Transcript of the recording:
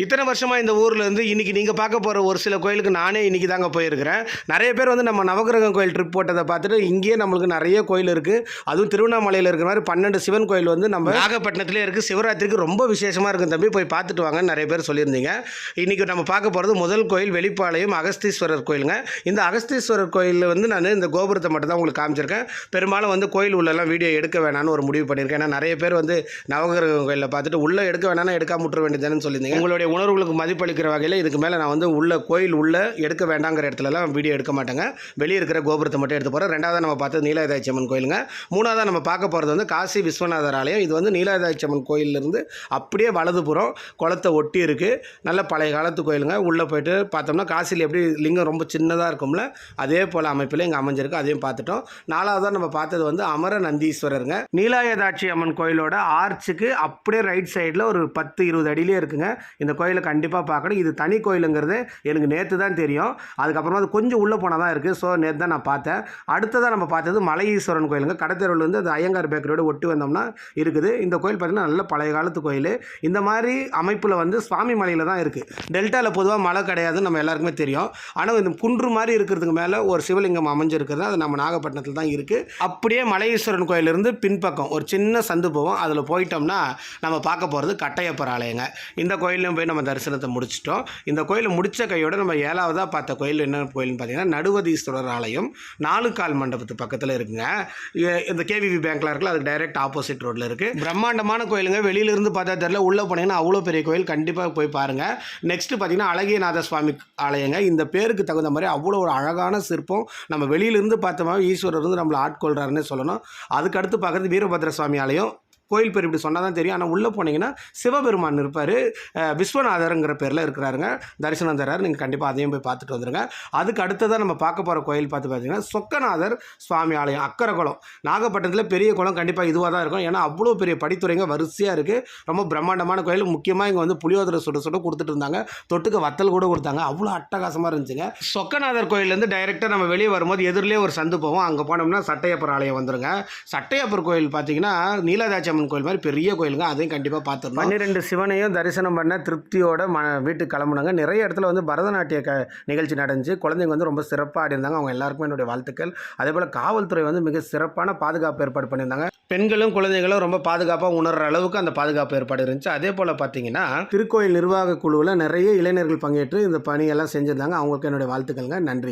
இத்தனை வருஷமாக இந்த ஊரில் இருந்து இன்றைக்கி நீங்கள் பார்க்க போகிற ஒரு சில கோயிலுக்கு நானே இன்றைக்கி தாங்க போயிருக்கிறேன். நிறைய பேர் வந்து நம்ம நவகிரகம் கோயில் ட்ரிப் போட்டதை பார்த்துட்டு இங்கேயே நம்மளுக்கு நிறைய கோயில் இருக்குது அதுவும் திருவண்ணாமலையில் இருக்கிற மாதிரி பன்னெண்டு சிவன் கோயில் வந்து நம்ம நாகப்பட்டினத்திலே இருக்குது சிவராத்திரிக்கு ரொம்ப விசேஷமாக இருக்கும் தம்பி. போய் பார்த்துட்டு வாங்க நிறைய பேர் சொல்லியிருந்தீங்க. இன்றைக்கி நம்ம பார்க்க போகிறது முதல் கோயில் வெளிப்பாளையம் அகஸ்தீஸ்வரர் கோயிலுங்க. இந்த அகஸ்தீஸ்வரர் கோயிலில் வந்து நான் இந்த கோபுரத்தை மட்டும் தான் உங்களுக்கு காமிச்சிருக்கேன். பெரும்பாலும் வந்து கோயில் உள்ளெல்லாம் வீடியோ எடுக்க வேணாம்னு ஒரு முடிவு பண்ணியிருக்கேன். ஏன்னா நிறைய பேர் வந்து நவகிரகம் கோயிலில் பார்த்துட்டு உள்ளே எடுக்க வேணாம்னா எடுக்காம விட்டுற வேண்டியதுன்னு சொல்லியிருந்தீங்க. உங்களுடைய உணர்வுகளுக்கு மதிப்பளிக்கிற வகையில் இதுக்கு மேலே நான் வந்து உள்ள கோயில் உள்ள எடுக்க வேண்டாங்கிற இடத்துலலாம் வீடியோ எடுக்க மாட்டேங்க. வெளியே இருக்கிற கோபுரத்தை மட்டும் எடுத்து போகிறேன் ரெண்டாவது நம்ம பார்த்தது நீலாயுதாட்சி அம்மன் கோயிலுங்க. மூணாவதாக நம்ம பார்க்க போகிறது வந்து காசி விஸ்வநாதர் ஆலயம் இது வந்து நீலாயுதாட்சி அம்மன் கோயிலிருந்து அப்படியே வலதுபுறம் குளத்தை ஒட்டி இருக்குது நல்ல பழைய காலத்து கோயிலுங்க. உள்ளே போயிட்டு பார்த்தோம்னா காசியில் எப்படி லிங்கம் ரொம்ப சின்னதாக இருக்கும்ல அதே போல் அமைப்பில் இங்கே அமைஞ்சிருக்கு. அதையும் பார்த்துட்டோம். நாலாவதாக நம்ம பார்த்தது வந்து அமர நந்தீஸ்வரருங்க. நீலாயதாட்சி அம்மன் கோயிலோட ஆர்ச்சுக்கு அப்படியே ரைட் சைடில் ஒரு பத்து இருபது அடியிலே இருக்குங்க. இந்த கோயிலை கண்டிப்பாக பார்க்கணும். இது தனி கோயிலுங்கிறது எனக்கு நேற்று தான் தெரியும். அதுக்கப்புறமா அது கொஞ்சம் உள்ளே போனால் தான் இருக்குது ஸோ நேற்று தான் நான் பார்த்தேன். அடுத்ததாக நம்ம பார்த்தது மலை ஈஸ்வரன் கோயிலுங்க. கடத்தெருவில் வந்து அது ஐயங்கார் பேக்கரியோட ஒட்டி வந்தோம்னா இருக்குது. இந்த கோயில் பார்த்திங்கன்னா நல்ல பழைய காலத்து கோயில். இந்த மாதிரி அமைப்பில் வந்து சுவாமி மலையில் தான் இருக்குது டெல்டாவில் பொதுவாக மலை கிடையாதுன்னு நம்ம எல்லாருக்குமே தெரியும். ஆனால் இந்த குன்று மாதிரி இருக்கிறதுக்கு மேலே ஒரு சிவலிங்கம் அமைஞ்சிருக்கிறது அது நம்ம நாகப்பட்டினத்தில் தான் இருக்குது அப்படியே மலையீஸ்வரன் கோயிலிருந்து பின்பக்கம் ஒரு சின்ன சந்து போவோம். அதில் போயிட்டோம்னா நம்ம பார்க்க போகிறது கட்டையப்பர் ஆலயங்க. இந்த கோயிலையும் போய் நம்ம தரிசனத்தை முடிச்சிட்டோம். இந்த கோயிலை முடித்த கையோட நம்ம ஏழாவதாக பார்த்த கோயில் என்ன கோயில்னு பார்த்தீங்கன்னா நடுவதீஸ்வரர் ஆலயம். நாலு கால் மண்டபத்து பக்கத்தில் இருக்குங்க. இந்த கேவிவி பேங்க்கில் இருக்குல்ல அதுக்கு டைரக்ட் ஆப்போசிட் ரோட்டில் இருக்குது பிரம்மாண்டமான கோயிலுங்க. வெளியிலிருந்து பார்த்தா தெரியல உள்ளே போனீங்கன்னா அவ்வளோ பெரிய கோயில். கண்டிப்பாக போய் பாருங்கள் நெக்ஸ்ட்டு பார்த்தீங்கன்னா அழகியநாத சுவாமி ஆலயங்க. இந்த பேருக்கு தகுந்த மாதிரி அவ்வளோ ஒரு அழகான சிற்பம் நம்ம வெளியிலிருந்து பார்த்தோமா ஈஸ்வரர் வந்து நம்மளை ஆட்கொள்கிறாருன்னு சொல்லணும். அதுக்கடுத்து பார்க்குறது வீரபத்ர சுவாமி ஆலயம். கோயில் பேர் இப்படி சொன்னால் தான் தெரியும். ஆனால் உள்ளே போனீங்கன்னா சிவபெருமான் இருப்பார். விஸ்வநாதருங்கிற பேரில் இருக்கிறாருங்க. தரிசனம் தர்றாரு. நீங்கள் கண்டிப்பாக அதையும் போய் பார்த்துட்டு வந்துருங்க. அதுக்கு அடுத்ததாக நம்ம பார்க்க போகிற கோயில் பார்த்து பார்த்தீங்கன்னா சொக்கநாதர் சுவாமி ஆலயம் அக்கரை குளம் நாகப்பட்டினத்தில் பெரிய குளம் கண்டிப்பாக இதுவாக தான் இருக்கும். ஏன்னா அவ்வளோ பெரிய படித்துறைங்க வரிசையாக இருக்குது ரொம்ப பிரம்மாண்டமான கோயில். முக்கியமாக இங்கே வந்து புளியோதரை சுட சுட கொடுத்துட்டு இருந்தாங்க. தொட்டுக்க வத்தல் கூட கொடுத்தாங்க. அவ்வளோ அட்டகாசமாக இருந்துச்சுங்க. சொக்கநாதர் கோயிலேருந்து டைரெக்டாக நம்ம வெளியே வரும்போது எதிரிலே ஒரு சந்து போவோம் அங்கே போனோம்னா சட்டையப்பர் ஆலயம் வந்துருங்க. சட்டையப்பர் கோயில் பார்த்தீங்கன்னா நீலதாட்சி அம்மன் கோயில் மாதிரி பெரிய கோயிலுங்க. அதையும் கண்டிப்பாக பார்த்துருந்தோம் பன்னிரெண்டு சிவனையும் தரிசனம் பண்ண திருப்தியோட ம வீட்டுக்கு கிளம்புனாங்க. நிறைய இடத்துல வந்து பரதநாட்டிய க நிகழ்ச்சி நடந்துச்சு. குழந்தைங்க வந்து ரொம்ப சிறப்பாக ஆடிருந்தாங்க அவங்க எல்லாருக்குமே என்னுடைய வாழ்த்துக்கள். அதே போல் காவல்துறை வந்து மிக சிறப்பான பாதுகாப்பு ஏற்பாடு பண்ணியிருந்தாங்க. பெண்களும் குழந்தைகளும் ரொம்ப பாதுகாப்பாக உணர்கிற அளவுக்கு அந்த பாதுகாப்பு ஏற்பாடு இருந்துச்சு. அதே போல் பார்த்தீங்கன்னா திருக்கோயில் நிர்வாக குழுவில் நிறைய இளைஞர்கள் பங்கேற்று இந்த பணியெல்லாம் செஞ்சிருந்தாங்க. அவங்களுக்கு என்னுடைய வாழ்த்துக்கள்ங்க. நன்றி.